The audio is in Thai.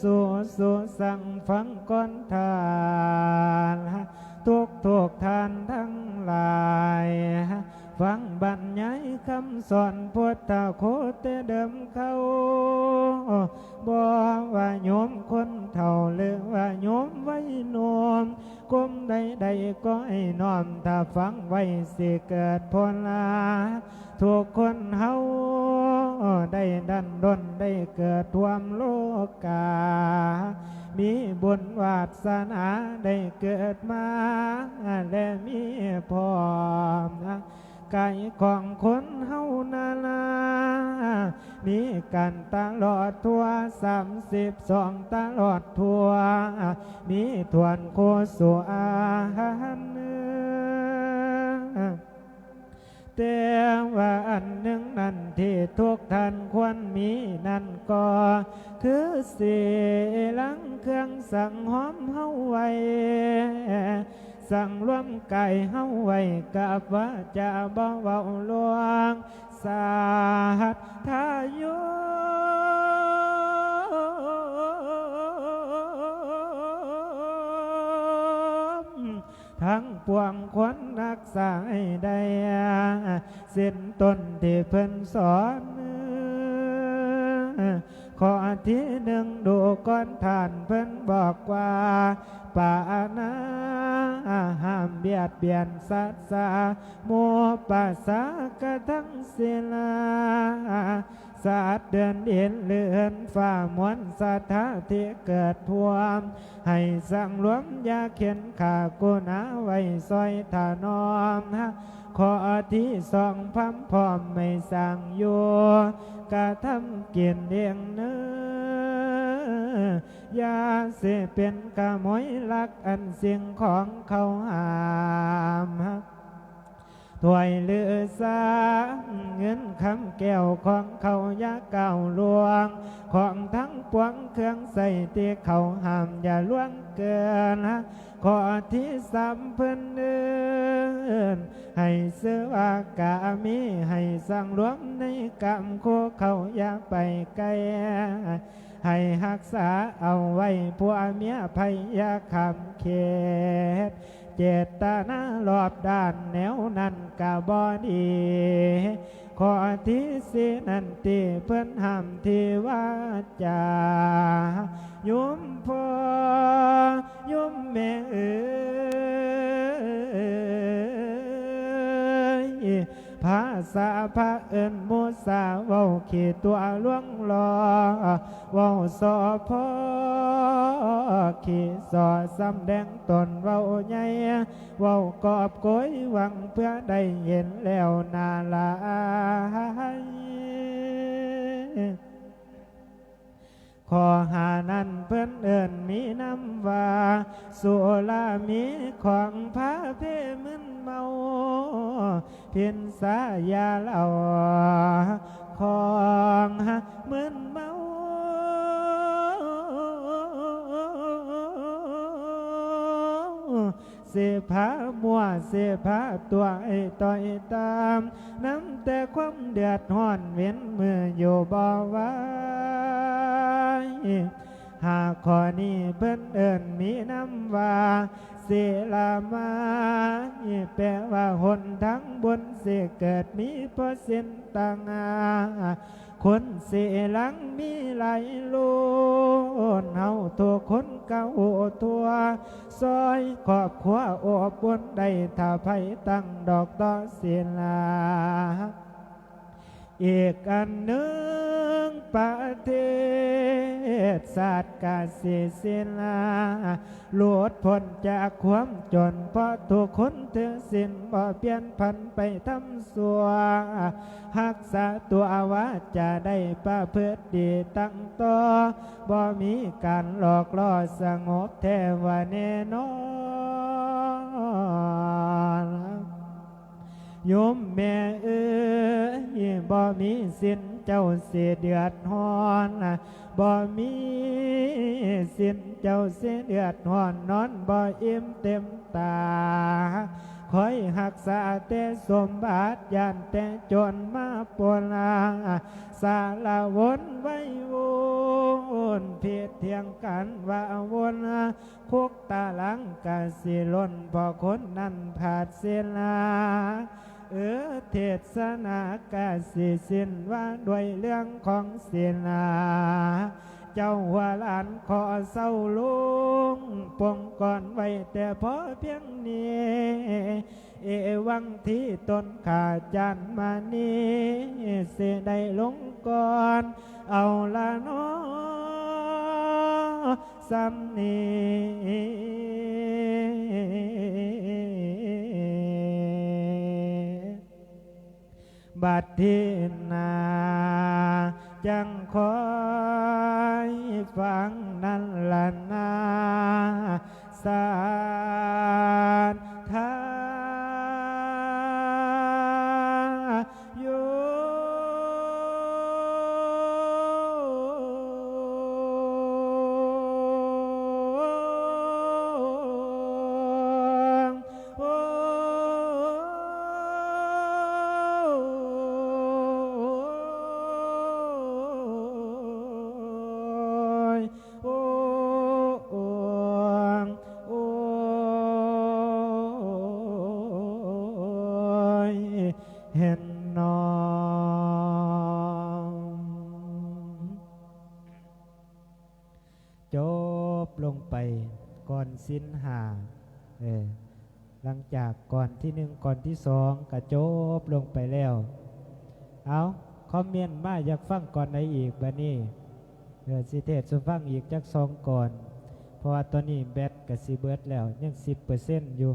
สู่สู่สั่งฟังก้อนทานทุกทุกทานทั้งหลาย ฟังบรรยายคำสอน มไว้นวมกลมใดใดๆก็ให้น้อมถ้าฟังไว้สิเกิดผลลาทุกคนเฮาได้ดันดนได้เกิดทวมโลกา มีบุญวาสนาได้เกิดมาและมีพร้อมนะ ไกายของคนเฮานาลามีกันตลอดทั่วสามสิบสองตลอดทั่ว มีทวนโคสุอาหารเนื้อแต่ว่าอันหนึ่งนั่นที่ทุกท่านควรมีนั่นก็ คือสีลังเครื่องสังหอมเฮาไว้ สั่งรวมไก่เฮาไว้กับว่าจะบ่เว้าลวงสาหัสทายุทั้งปวงควรรักษาให้ได้สิ้นต้นที่เพิ่นสอน ขออที่หนึ่งดูก้อนท่านเพิ่นบอกว่าป่านาห้ามเบียดเบียนสัตว์สามัวปาสากระทั้งศิลา สาดเดินเดินเลือนฝ่ามวลสัทธาที่เกิดพวม ให้สั่งรวมยาเขียนขากุณาไว้ซอยถานอมฮะข้อที่สองพัมพร้อมไม่สั่งอยู่กะทำเกินเองเนื้อยาเสเป็นกะมอยลักอันเสียงของเขาหามฮะ ถวยเลือสาเงินคำแก้วของเขายาเก่าลวง ของทั้งปวงเครื่องใส่ที่เขาห้ามอย่าล่วงเกินฮะขอที่สามเพิ่นเดินให้เสื้ออากามีให้สั่งรวมในกรรมโคเขาอย่าไปไกลให้รักษาเอาไว้ผัวเมียพยยาคำเขต จตนารอบด้านแนวนั้นกะบอดีขอที่สินันตีเพื่อนห้ามที่ว่าจายุมพอยุมแม่เอ๋ ภาพระเอิญมุสาเว้าขีดตัวล่วงลอเว้าสอพ่อขีสอสำแดงตนเว้าใหญ่เว้ากอบโกยหวังเพื่อได้เห็นแล้วนาลายขอหานั้นเพื่อนเอินมีน้ำว่า สุรามีของพระเพมึน เพียนสายาเหล่าของเหมึนเมาเสพามัวเสพาตัวไอต่อยตามน้ำแต่ความเดือดห้อนเว้นมืออยู่บ่ไหว หากข้อนี้เพิ่นเอินมีน้ำว่าเสลามานี่แปลว่าหนทั้งบนเสเกิดมีเพราะเส้นต่างาคนเสหลังมีไหลายโลนเฮาตัวคนเก่าตัวซอยขอบขวาโอบบุญได้ถ้าไผตั้งดอกต่อเสลาอีกอันหนึ่งประเทศ ศาสตร์กาศิศิลาหลุดพ้นจากความจน เพราะทุกคนถึงสิ้นบ่เปลี่ยนพันไปทำสัวหักษาตัวอว่าจะได้ประพฤติดีตั้งต่อบ่มีการหลอกล่อสงบแท้ว่าแน่นอนยมแม่เอ้ย บ่มีสิ้นเจ้าเสียเดือดร้อนบ่มีสิ้นเจ้าเสียเดือดร้อนนอนบ่อิ่มเต็มตาคอยหักษาแต่สมบัติยานแต่จนมาปวลาสารวนไว้วนเพียเทียงกันว่าวนคุกตาหลังกาสิล้นพอคนนั้นผาดเสียลา เออเทศนากาสิสินว่าด้วยเรื่องของศิลาเจ้าหัวหลานขอเศร้าลุงปวงก่อนไว้แต่พอเพียงนี้เอวังที่ตนขาจันมานี้เสียได้ลงก่อน เอาละน้อสำนี บัดที่นาจังคอยฟังนั่นละนาสา งไปก่อนสิ้นหาเออหลังจากก่อนที่หนึ่งก่อนที่สองกระจบลงไปแล้ว เอาคอมเมนต์มาอยากฟังก่อนไหนอีกบะนี่เออสิเทศสุฟังอีกจักสองก่อน เพราะว่าตอนนี้แบตกับซีเบิร์ดแล้ว ยังสิบเปอร์เซ็นต์อยู่